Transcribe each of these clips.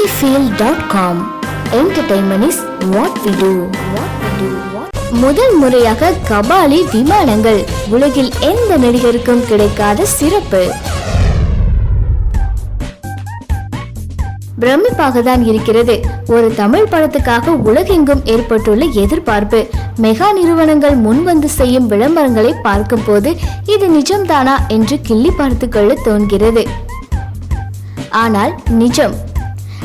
cinefield.com entertainment is what we do. முதல் முறையாக கபாலி விமானங்கள் உலகில் எந்த நடிகருக்கும் கிடைக்காத சிறப்பு. பிரமிப்பாக தான் இருக்கிறது. ஒரு தமிழ் படத்துக்காக உலகெங்கும் ஏற்பட்டுள்ள எதிர்பார்ப்பு. மெகா நிறுவனங்கள் முன்வந்து செய்யும் விளம்பரங்களை பார்க்கும்போது இது நிஜம்தானா என்று கிள்ளி பார்த்துக்கொள்ள தோன்கிறது. ஆனால் நிஜம்.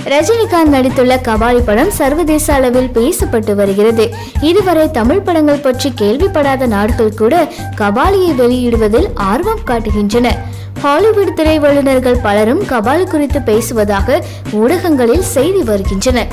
ரஜினிகாந்த் நடித்துள்ள கபாலி படம் சர்வதேச அளவில் பேசப்பட்டு வருகிறது. இதுவரை தமிழ் படங்கள் பற்றி கேள்விப்படாத நாடுகள் கூட கபாலியை வெளியிடுவதில் ஆர்வம் காட்டுகின்றன. ஹாலிவுட் திரை வல்லுநர்கள் பலரும் கபாலி குறித்து பேசுவதாக ஊடகங்களில் செய்தி வருகின்றன.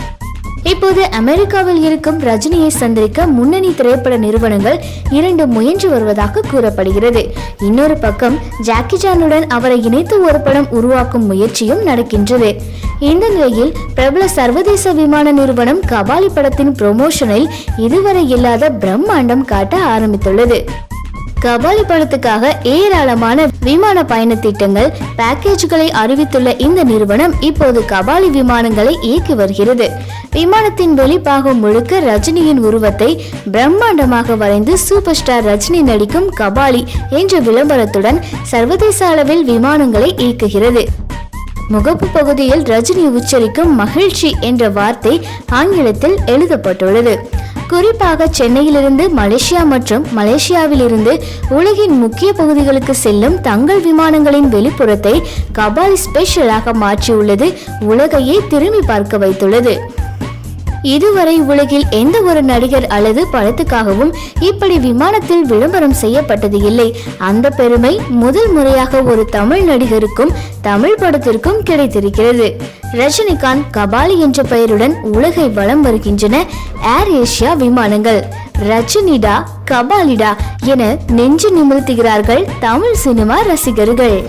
இப்போது அமெரிக்காவில் இருக்கும் ரஜினியை சந்திக்க முன்னணி திரைப்பட நிறுவனங்கள் இரண்டு முயன்று வருவதாக கூறப்படுகிறது. இன்னொரு பக்கம் ஜாக்கி சானுடன் அவரை இணைத்து ஒரு படம் உருவாக்கும் முயற்சியும் நடக்கின்றது. இந்த நிலையில் பிரபல சர்வதேச விமான நிறுவனம் கபாலி படத்தின் ப்ரொமோஷனில் இதுவரை இல்லாத பிரம்மாண்டம் காட்ட ஆரம்பித்துள்ளது. கபாலி படத்துக்காக ஏராளமான விமான பயண திட்டங்கள் பேக்கேஜ்களை அறிவித்துள்ள இந்த நிறுவனம் இப்போது கபாலி விமானங்களை இயக்கி வருகிறது. விமானத்தின் வெளிப்பாகம் முழுக்க ரஜினியின் உருவத்தை பிரம்மாண்டமாக வரைந்து சூப்பர் ஸ்டார் ரஜினி நடிக்கும் கபாலி என்ற விளம்பரத்துடன் சர்வதேச அளவில் விமானங்களை இயக்குகிறது. முகப்பு பகுதியில் ரஜினி உச்சரிக்கும் மகிழ்ச்சி என்ற வார்த்தை ஆங்கிலத்தில் எழுதப்பட்டுள்ளது. குறிப்பாக சென்னையிலிருந்து மலேசியா மற்றும் மலேசியாவிலிருந்து உலகின் முக்கிய பகுதிகளுக்கு செல்லும் தங்கள் விமானங்களின் வெளிப்புறத்தை கபாலி ஸ்பெஷலாக மாற்றியுள்ளது. உலகையே திரும்பி பார்க்க வைத்துள்ளது. இதுவரை உலகில் எந்த ஒரு நடிகர் அல்லது படத்துக்காகவும் இப்படி விமானத்தில் விளம்பரம் செய்யப்பட்டது இல்லை. அந்த பெருமை முதல் முறையாக ஒரு தமிழ் நடிகருக்கும் தமிழ் படத்திற்கும் கிடைத்திருக்கிறது. ரஜினிகாந்த் கபாலி என்ற பெயருடன் உலகை வலம் வருகின்றன ஏர் ஏஷியா விமானங்கள். ரஜினிடா கபாலிடா என நெஞ்சு நிமிர்த்துகிறார்கள் தமிழ் சினிமா ரசிகர்கள்.